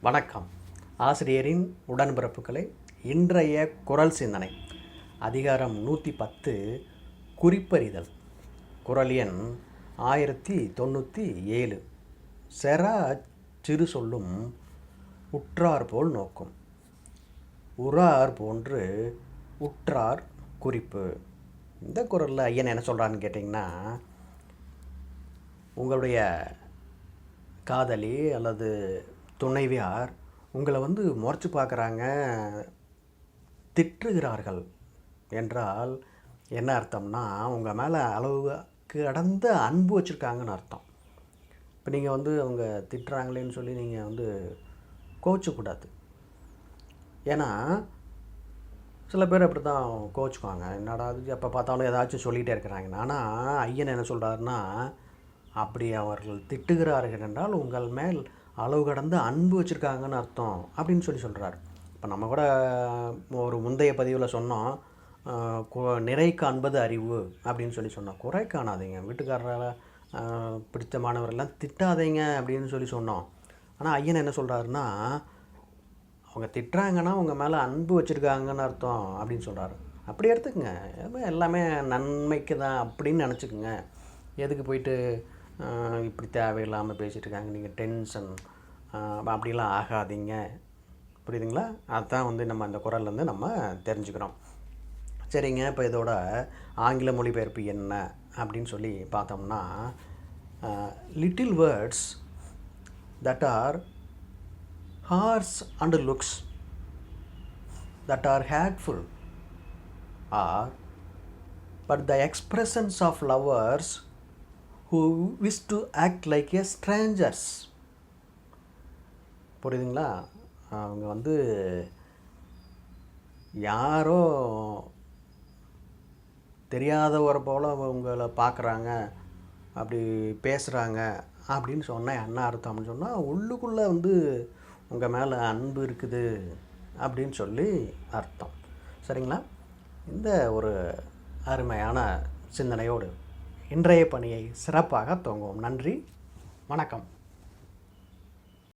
வணக்கம். ஆசிரியரின் உடன்பிறப்புகளை இன்றைய குரல் சிந்தனை. அதிகாரம் நூற்றி பத்து குறிப்பறிதல். குரல் எண் ஆயிரத்தி தொண்ணூற்றி ஏழு. செரா சிறு சொல்லும் உற்றார் போல் நோக்கும். உறார் போன்று உற்றார் குறிப்பு. இந்த குரலில் ஐயன் என்ன சொல்கிறான்னு கேட்டிங்கன்னா உங்களுடைய காதலி அல்லது துணைவியார் உங்களை வந்து முறைச்சி பார்க்குறாங்க திட்டுகிறார்கள் என்றால் என்ன அர்த்தம்னா உங்கள் மேலே அளவுக்கு கடந்த அன்பு வச்சுருக்காங்கன்னு அர்த்தம். இப்போ நீங்கள் வந்து அவங்க திட்டுறாங்களேன்னு சொல்லி நீங்கள் வந்து கோச்சக்கூடாது ஏன்னா சில பேர் அப்படி தான் கோச்சுக்குவாங்க என்னடா அது எப்போ பார்த்தாலும் ஏதாச்சும் சொல்லிகிட்டே இருக்கிறாங்க. ஆனால் ஐயன் என்ன சொல்கிறாருன்னா அப்படி அவர்கள் திட்டுகிறார்கள் என்றால் உங்கள் மேல் அளவு கடந்த அன்பு வச்சுருக்காங்கன்னு அர்த்தம் அப்படின்னு சொல்லி சொல்கிறார் இப்போ நம்ம கூட ஒரு முந்தைய பதிவில் சொன்னோம் நிறைக்கு கு- நிறை காண்பது அறிவு அப்படின்னு சொல்லி சொன்னோம். குறை காணாதீங்க. வீட்டுக்காரரால் பிடித்தமானவரெல்லாம் திட்டாதீங்க அப்படின்னு சொல்லி சொன்னோம். ஆனால் ஐயன் என்ன சொல்கிறாருன்னா அவங்க திட்டுறாங்கன்னா உங்கள் மேலே அன்பு வச்சுருக்காங்கன்னு அர்த்தம் அப்படின்னு சொல்கிறாரு அப்படி எடுத்துக்கங்க. எல்லாமே நன்மைக்கு தான் அப்படின்னு நினச்சிக்கோங்க. எதுக்கு போயிட்டு இப்படி தேவையில்லாமல் பேசிகிட்டு இருக்காங்க நீங்கள் டென்ஷன் அப்படிலாம் ஆகாதீங்க. புரியுதுங்களா? அதுதான் வந்து நம்ம அந்த குரல்லேருந்து நம்ம தெரிஞ்சுக்கிறோம். சரிங்க இப்போ இதோட ஆங்கில மொழிபெயர்ப்பு என்ன அப்படின்னு சொல்லி பார்த்தோம்னா little words that are harsh and looks that are hateful are but the expressions of lovers who wish to act like a strangers புரியுதுங்களா? அவங்க வந்து யாரோ தெரியாதவரை போல் உங்களை பார்க்குறாங்க அப்படி பேசுகிறாங்க அப்படின்னு சொன்னால் என்ன அர்த்தம்னு சொன்னால் உள்ளுக்குள்ளே வந்து உங்கள் மேலே அன்பு இருக்குது அப்படின்னு சொல்லி அர்த்தம். சரிங்களா? இந்த ஒரு அருமையான சிந்தனையோடு இன்றைய பணியை சிறப்பாக துவங்குவோம். நன்றி. வணக்கம்.